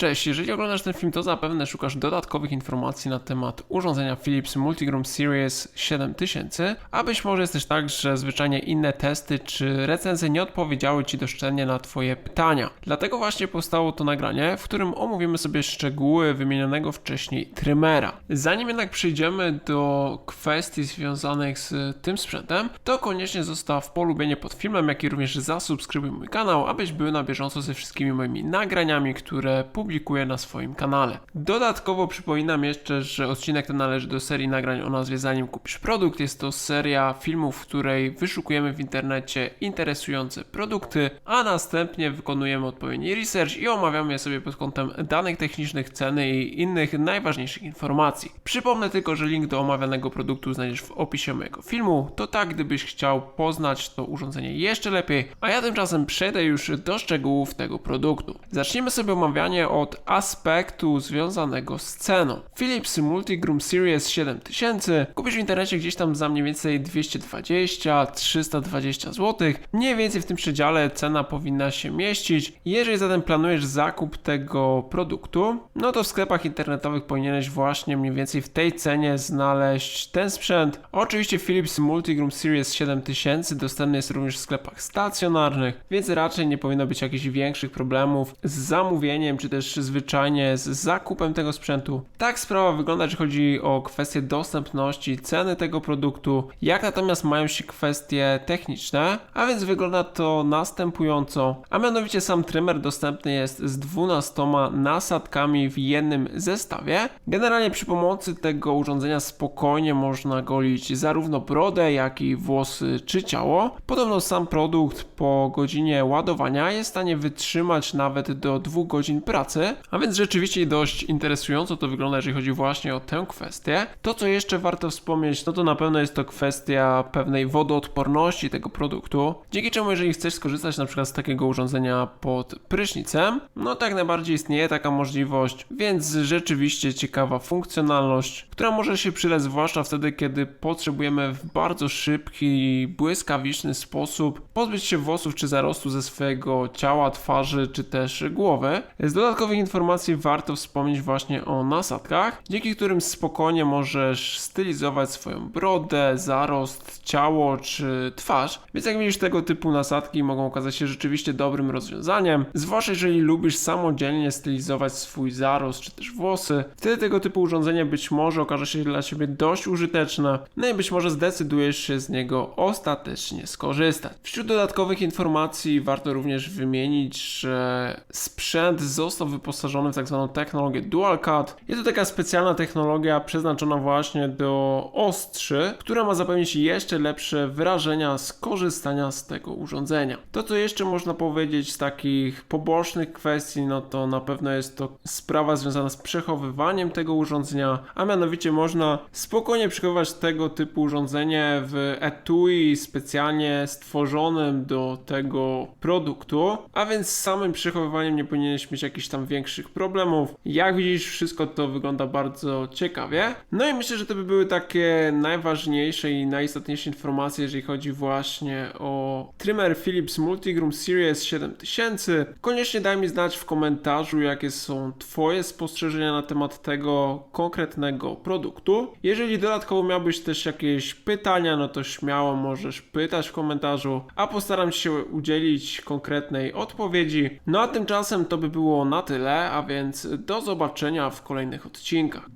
Cześć, jeżeli oglądasz ten film, to zapewne szukasz dodatkowych informacji na temat urządzenia Philips Multigroom Series 7000, a być może jest też tak, że zwyczajnie inne testy czy recenzje nie odpowiedziały Ci doszczętnie na Twoje pytania. Dlatego właśnie powstało to nagranie, w którym omówimy sobie szczegóły wymienionego wcześniej trymera. Zanim jednak przejdziemy do kwestii związanych z tym sprzętem, to koniecznie zostaw polubienie pod filmem, jak i również zasubskrybuj mój kanał, abyś był na bieżąco ze wszystkimi moimi nagraniami, które publikuję na swoim kanale. Dodatkowo przypominam jeszcze, że odcinek ten należy do serii nagrań o nazwie Zanim kupisz produkt. Jest to seria filmów, w której wyszukujemy w internecie interesujące produkty, a następnie wykonujemy odpowiedni research i omawiamy je sobie pod kątem danych technicznych, ceny i innych najważniejszych informacji. Przypomnę tylko, że link do omawianego produktu znajdziesz w opisie mojego filmu. To tak, gdybyś chciał poznać to urządzenie jeszcze lepiej, a ja tymczasem przejdę już do szczegółów tego produktu. Zacznijmy sobie omawianie od aspektu związanego z ceną. Philips Multigroom Series 7000 kupisz w internecie gdzieś tam za mniej więcej 220-320 zł. Mniej więcej w tym przedziale cena powinna się mieścić. Jeżeli zatem planujesz zakup tego produktu, no to w sklepach internetowych powinieneś właśnie mniej więcej w tej cenie znaleźć ten sprzęt. Oczywiście Philips Multigroom Series 7000 dostępny jest również w sklepach stacjonarnych, więc raczej nie powinno być jakichś większych problemów z zamówieniem, czy też zwyczajnie z zakupem tego sprzętu. Tak sprawa wygląda, jeżeli chodzi o kwestię dostępności, ceny tego produktu, jak natomiast mają się kwestie techniczne, a więc wygląda to następująco, a mianowicie sam trymer dostępny jest z 12 nasadkami w jednym zestawie. Generalnie przy pomocy tego urządzenia spokojnie można golić zarówno brodę, jak i włosy czy ciało. Podobno sam produkt po godzinie ładowania jest w stanie wytrzymać nawet do 2 godzin pracy, a więc rzeczywiście dość interesująco to wygląda, jeżeli chodzi właśnie o tę kwestię. To, co jeszcze warto wspomnieć, no to na pewno jest to kwestia pewnej wodoodporności tego produktu, dzięki czemu jeżeli chcesz skorzystać na przykład z takiego urządzenia pod prysznicem, no tak najbardziej istnieje taka możliwość, więc rzeczywiście ciekawa funkcjonalność, która może się przydać zwłaszcza wtedy, kiedy potrzebujemy w bardzo szybki, błyskawiczny sposób pozbyć się włosów czy zarostu ze swojego ciała, twarzy czy też głowy. Z dodatkowych informacji warto wspomnieć właśnie o nasadkach, dzięki którym spokojnie możesz stylizować swoją brodę, zarost, ciało czy twarz. Więc jak widzisz, tego typu nasadki mogą okazać się rzeczywiście dobrym rozwiązaniem, zwłaszcza jeżeli lubisz samodzielnie stylizować swój zarost czy też włosy. Wtedy tego typu urządzenie być może okaże się dla Ciebie dość użyteczne, no i być może zdecydujesz się z niego ostatecznie skorzystać. Wśród dodatkowych informacji warto również wymienić, że sprzęt został wyposażony w tak zwaną technologię Dual Cut. Jest to taka specjalna technologia przeznaczona właśnie do ostrzy, która ma zapewnić jeszcze lepsze wyrażenia z korzystania z tego urządzenia. To, co jeszcze można powiedzieć z takich pobocznych kwestii, no to na pewno jest to sprawa związana z przechowywaniem tego urządzenia, a mianowicie można spokojnie przechowywać tego typu urządzenie w etui specjalnie stworzonym do tego produktu, a więc z samym przechowywaniem nie powinieneś mieć jakichś tam większych problemów. Jak widzisz, wszystko to wygląda bardzo ciekawie. No i myślę, że to by były takie najważniejsze i najistotniejsze informacje, jeżeli chodzi właśnie o trimmer Philips Multigroom Series 7000. Koniecznie daj mi znać w komentarzu, jakie są Twoje spostrzeżenia na temat tego konkretnego produktu. Jeżeli dodatkowo miałbyś też jakieś pytania, no to śmiało możesz pytać w komentarzu, a postaram się udzielić konkretnej odpowiedzi. No a tymczasem to by było na tyle, a więc do zobaczenia w kolejnych odcinkach.